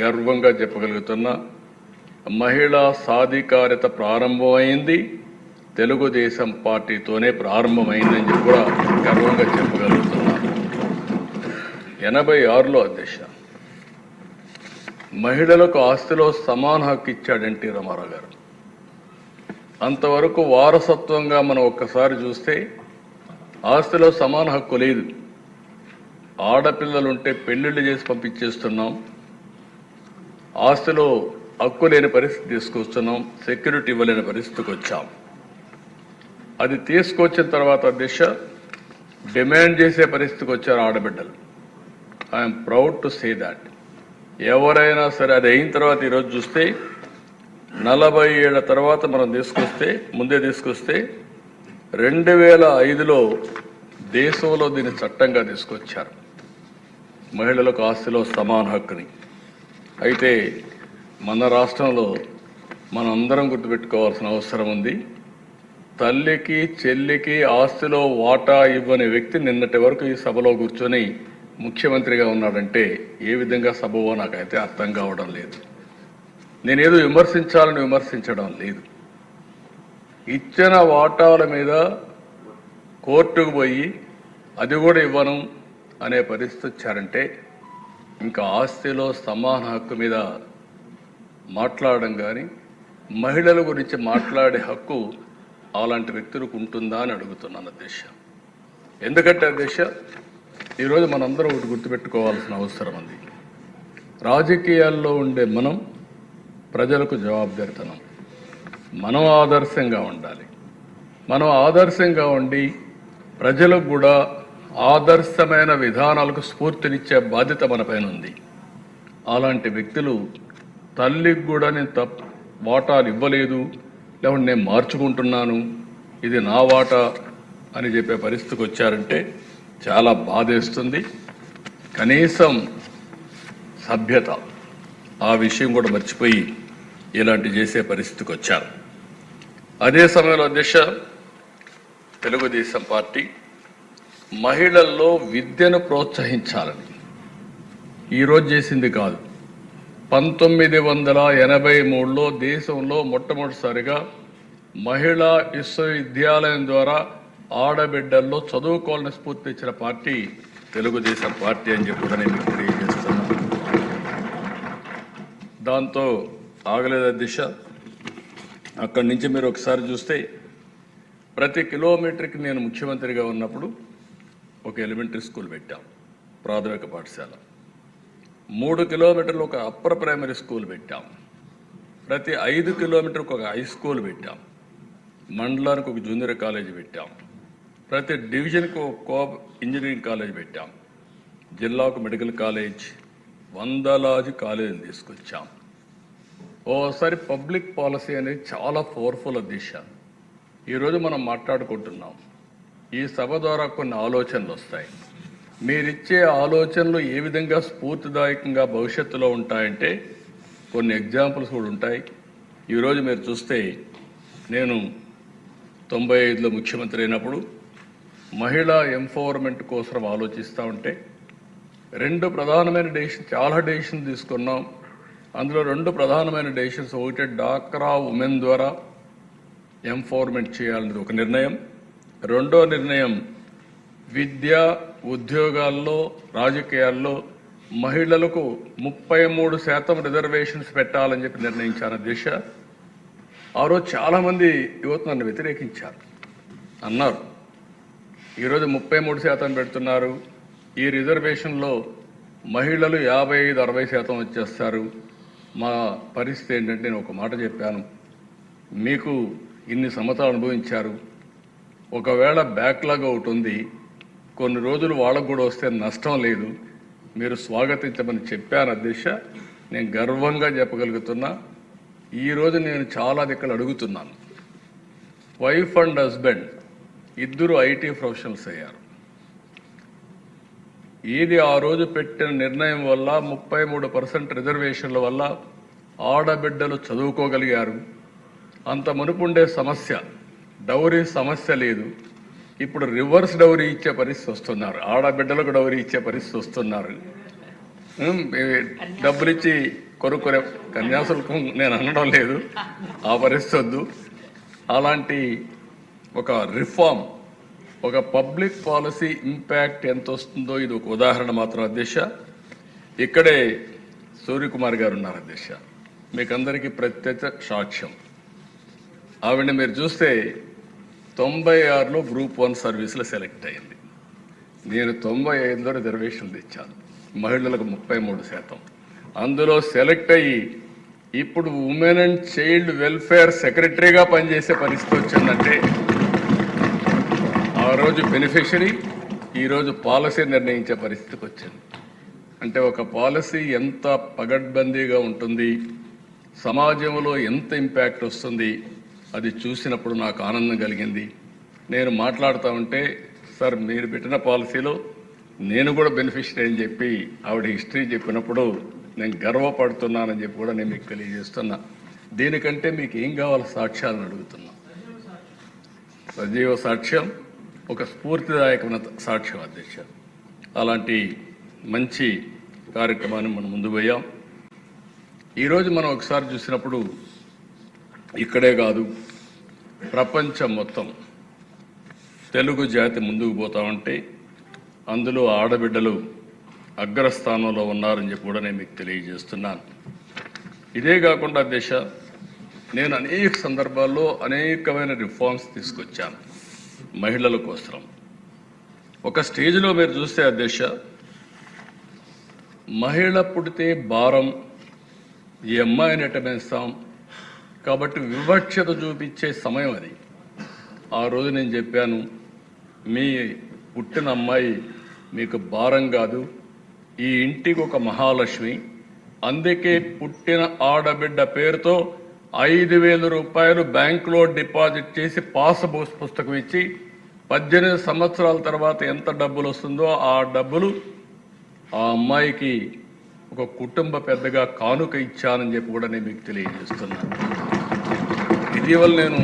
గర్వంగా చెప్పగలుగుతున్నా మహిళా సాధికారత ప్రారంభమైంది తెలుగుదేశం పార్టీతోనే ప్రారంభమైందని చెప్పి కూడా గర్వంగా చెప్పగలుగుతున్నా. ఎనభై ఆరులో అధ్యక్ష మహిళలకు ఆస్తిలో సమాన హక్కు ఇచ్చాడు ఎన్టీ రామారావు గారు అంతవరకు వారసత్వంగా మనం ఒక్కసారి చూస్తే ఆస్తిలో సమాన హక్కు లేదు. ఆడపిల్లలుంటే పెళ్ళిళ్ళు చేసి పంపించేస్తున్నాం ఆస్తిలో హక్కు లేని పరిస్థితి తీసుకొస్తున్నాం సెక్యూరిటీ ఇవ్వలేని పరిస్థితికి వచ్చాం. అది తీసుకొచ్చిన తర్వాత దిశ డిమాండ్ చేసే పరిస్థితికి వచ్చారు ఆడబిడ్డలు. I'm proud to say that ఎవరైనా సరే అది అయిన తర్వాత ఈరోజు చూస్తే నలభై ఏళ్ళ తర్వాత మనం తీసుకొస్తే ముందే తీసుకొస్తే రెండు వేల ఐదులో దేశంలో దీన్ని చట్టంగా తీసుకొచ్చారు. మహిళలకు ఆస్తిలో సమాన హక్కుని. అయితే మన రాష్ట్రంలో మనందరం గుర్తుపెట్టుకోవాల్సిన అవసరం ఉంది. తల్లికి చెల్లికి ఆస్తిలో వాటా ఇవ్వని వ్యక్తి నిన్నటి వరకు ఈ సభలో కూర్చొని ముఖ్యమంత్రిగా ఉన్నాడంటే ఏ విధంగా సభవో నాకైతే అర్థం కావడం లేదు. నేనేదో విమర్శించాలని విమర్శించడం లేదు. ఇచ్చిన వాటాల మీద కోర్టుకు పోయి అది కూడా ఇవ్వను అనే పరిస్థితి వచ్చారంటే ఇంకా ఆస్తిలో సమాన హక్కు మీద మాట్లాడడం కానీ మహిళల గురించి మాట్లాడే హక్కు అలాంటి వ్యక్తులకు ఉంటుందా అని అడుగుతున్నాను అధ్యక్ష ఎందుకంటే అధ్యక్ష ఈరోజు మనందరం ఒకటి గుర్తుపెట్టుకోవాల్సిన అవసరం ఉంది. రాజకీయాల్లో ఉండే మనం ప్రజలకు జవాబుదారితనం. మనం ఆదర్శంగా ఉండాలి. మనం ఆదర్శంగా ఉండి ప్రజలకు కూడా ఆదర్శమైన విధానాలకు స్ఫూర్తినిచ్చే బాధ్యత మన పైన ఉంది అలాంటి వ్యక్తులు తల్లికి కూడా నేను తప్ వాటాలు ఇవ్వలేదు లేకుంటే నేను మార్చుకుంటున్నాను ఇది నా వాటా అని చెప్పే పరిస్థితికి వచ్చారంటే చాలా బాధేస్తుంది. కనీసం సభ్యత ఆ విషయం కూడా మర్చిపోయి ఇలాంటి చేసే పరిస్థితికి వచ్చారు అదే సమయంలో అధ్యక్ష తెలుగుదేశం పార్టీ మహిళల్లో విద్యను ప్రోత్సహించాలని. ఈరోజు చేసింది కాదు. పంతొమ్మిది వందల ఎనభై మూడులో దేశంలో మొట్టమొదటిసారిగా మహిళా విశ్వవిద్యాలయం ద్వారా ఆడబిడ్డల్లో చదువుకోవాలని స్ఫూర్తి ఇచ్చిన పార్టీ తెలుగుదేశం పార్టీ అని చెప్పి కూడా నేను తెలియజేస్తున్నా. తెలియజేస్తున్నాను దాంతో ఆగలేదు దిశ? అక్కడి నుంచి మీరు ఒకసారి చూస్తే ప్రతి కిలోమీటర్కి నేను ముఖ్యమంత్రిగా ఉన్నప్పుడు ఒక ఎలిమెంటరీ స్కూల్ పెట్టాం ప్రాథమిక పాఠశాల. మూడు కిలోమీటర్లు ఒక అప్పర్ ప్రైమరీ స్కూల్ పెట్టాం. ప్రతి ఐదు కిలోమీటర్కి ఒక హై స్కూల్ పెట్టాం. మండలానికి ఒక జూనియర్ కాలేజ్ పెట్టాం. ప్రతి డివిజన్కి ఒక కో ఇంజనీరింగ్ కాలేజ్ పెట్టాం. జిల్లాకు మెడికల్ కాలేజ్ వందలాది కాలేజీని తీసుకొచ్చాం. ఓసారి పబ్లిక్ పాలసీ అనేది చాలా పవర్ఫుల్ దిశ ఈరోజు మనం మాట్లాడుకుంటున్నాం. ఈ సభ ద్వారా కొన్ని ఆలోచనలు వస్తాయి. మీరిచ్చే ఆలోచనలు ఏ విధంగా స్ఫూర్తిదాయకంగా భవిష్యత్తులో ఉంటాయంటే కొన్ని ఎగ్జాంపుల్స్ కూడా ఉంటాయి. ఈరోజు మీరు చూస్తే నేను తొంభై ఐదులో ముఖ్యమంత్రి అయినప్పుడు మహిళా ఎంపవర్మెంట్ కోసం ఆలోచిస్తూ ఉంటే రెండు ప్రధానమైన డెసిషన్ చాలా డెసిషన్ తీసుకున్నాం. అందులో రెండు ప్రధానమైన డెసిషన్స్ ఒకటి డాక్రా ఉమెన్ ద్వారా ఎంపవర్మెంట్ చేయాలనేది ఒక నిర్ణయం రెండో నిర్ణయం విద్య ఉద్యోగాల్లో రాజకీయాల్లో మహిళలకు ముప్పై మూడు శాతం రిజర్వేషన్స్ పెట్టాలని చెప్పి నిర్ణయించారు దిశ. ఆ రోజు చాలామంది యువత నన్ను వ్యతిరేకించారు. అన్నారు. ఈరోజు ముప్పై మూడు శాతం పెడుతున్నారు. ఈ రిజర్వేషన్లో మహిళలు యాభై ఐదు అరవై శాతం వచ్చేస్తారు. మా పరిస్థితి ఏంటంటే నేను ఒక మాట చెప్పాను. మీకు ఇన్ని సమతలు అనుభవించారు. ఒకవేళ బ్యాక్లాగ్ ఒకటి ఉంది కొన్ని రోజులు వాళ్ళకు కూడా వస్తే నష్టం లేదు. మీరు స్వాగతించమని చెప్పాను అధ్యక్ష. నేను గర్వంగా చెప్పగలుగుతున్నా ఈరోజు నేను చాలా దిక్కలు అడుగుతున్నాను. వైఫ్ అండ్ హస్బెండ్ ఇద్దరు ఐటీ ప్రొఫెషనల్స్ అయ్యారు. ఏది ఆ రోజు పెట్టిన నిర్ణయం వల్ల ముప్పై మూడు పర్సెంట్ రిజర్వేషన్ల వల్ల ఆడబిడ్డలు చదువుకోగలిగారు. అంత మునుపుండే సమస్య డౌరీ సమస్య లేదు. ఇప్పుడు రివర్స్ డౌరీ ఇచ్చే పరిస్థితి వస్తున్నారు. ఆడబిడ్డలకు డౌరీ ఇచ్చే పరిస్థితి వస్తున్నారు. డబ్బులు ఇచ్చి డబ్బులిచ్చి కొనుక్కునే కన్యాశుల్కం నేను అనడం లేదు. ఆ పరిస్థితి వద్దు. అలాంటి ఒక రిఫార్మ్ ఒక పబ్లిక్ పాలసీ ఇంపాక్ట్ ఎంత వస్తుందో ఇది ఒక ఉదాహరణ మాత్రం అధ్యక్ష. ఇక్కడే సూర్యకుమార్ గారు ఉన్నారు అధ్యక్ష. మీకు అందరికీ ప్రత్యక్ష సాక్ష్యం. ఆవిడ మీరు చూస్తే తొంభై ఆరులో గ్రూప్ వన్ సర్వీస్లో సెలెక్ట్ అయింది. నేను తొంభై ఐదులో రిజర్వేషన్లు తెచ్చాను. మహిళలకు ముప్పై మూడు శాతం. అందులో సెలెక్ట్ అయ్యి ఇప్పుడు ఉమెన్ అండ్ చైల్డ్ వెల్ఫేర్ సెక్రటరీగా పనిచేసే పరిస్థితి వచ్చిందంటే ఆ రోజు బెనిఫిషరీ ఈరోజు పాలసీ నిర్ణయించే పరిస్థితికి వచ్చింది. అంటే ఒక పాలసీ ఎంత పగడ్బందీగా ఉంటుంది సమాజంలో ఎంత ఇంపాక్ట్ వస్తుంది అది చూసినప్పుడు నాకు ఆనందం కలిగింది. నేను మాట్లాడుతూ ఉంటే సార్ మీరు పెట్టిన పాలసీలో నేను కూడా బెనిఫిషరీ అని చెప్పి ఆవిడ హిస్టరీ చెప్పినప్పుడు నేను గర్వపడుతున్నానని చెప్పి కూడా నేను మీకు తెలియజేస్తున్నా. దీనికంటే మీకు ఏం కావాలి సాక్ష్యాలను అడుగుతున్నా. సజీవ సాక్ష్యం ఒక స్ఫూర్తిదాయకమైన సాక్ష్యం అధ్యక్ష. అలాంటి మంచి కార్యక్రమాన్ని మనం ముందు పోయాం. ఈరోజు మనం ఒకసారి చూసినప్పుడు ఇక్కడే కాదు ప్రపంచం మొత్తం తెలుగు జాతి ముందుకు పోతా ఉంటే అందులో ఆడబిడ్డలు అగ్రస్థానంలో ఉన్నారని చెప్పి కూడా నేను మీకు తెలియజేస్తున్నాను. ఇదే కాకుండా దేశ నేను అనేక సందర్భాల్లో అనేకమైన రిఫార్మ్స్ తీసుకొచ్చాను మహిళల కోసం. ఒక స్టేజ్లో మీరు చూస్తే ఆ దేశ మహిళ పుడితే భారం ఈ అమ్మాయిని ఎట్టమేస్తాం కాబట్టి వివక్షత చూపించే సమయం అది. ఆ రోజు నేను చెప్పాను మీ పుట్టిన అమ్మాయి మీకు భారం కాదు ఈ ఇంటికి ఒక మహాలక్ష్మి అందుకే పుట్టిన ఆడబిడ్డ పేరుతో ఐదు వేల రూపాయలు బ్యాంకులో డిపాజిట్ చేసి పాస్ పుస్తకం ఇచ్చి పద్దెనిమిది సంవత్సరాల తర్వాత ఎంత డబ్బులు వస్తుందో ఆ డబ్బులు ఆ అమ్మాయికి ఒక కుటుంబ పెద్దగా కానుక ఇచ్చానని చెప్పి కూడా నేను మీకు తెలియజేస్తున్నాను. ఇటీవల నేను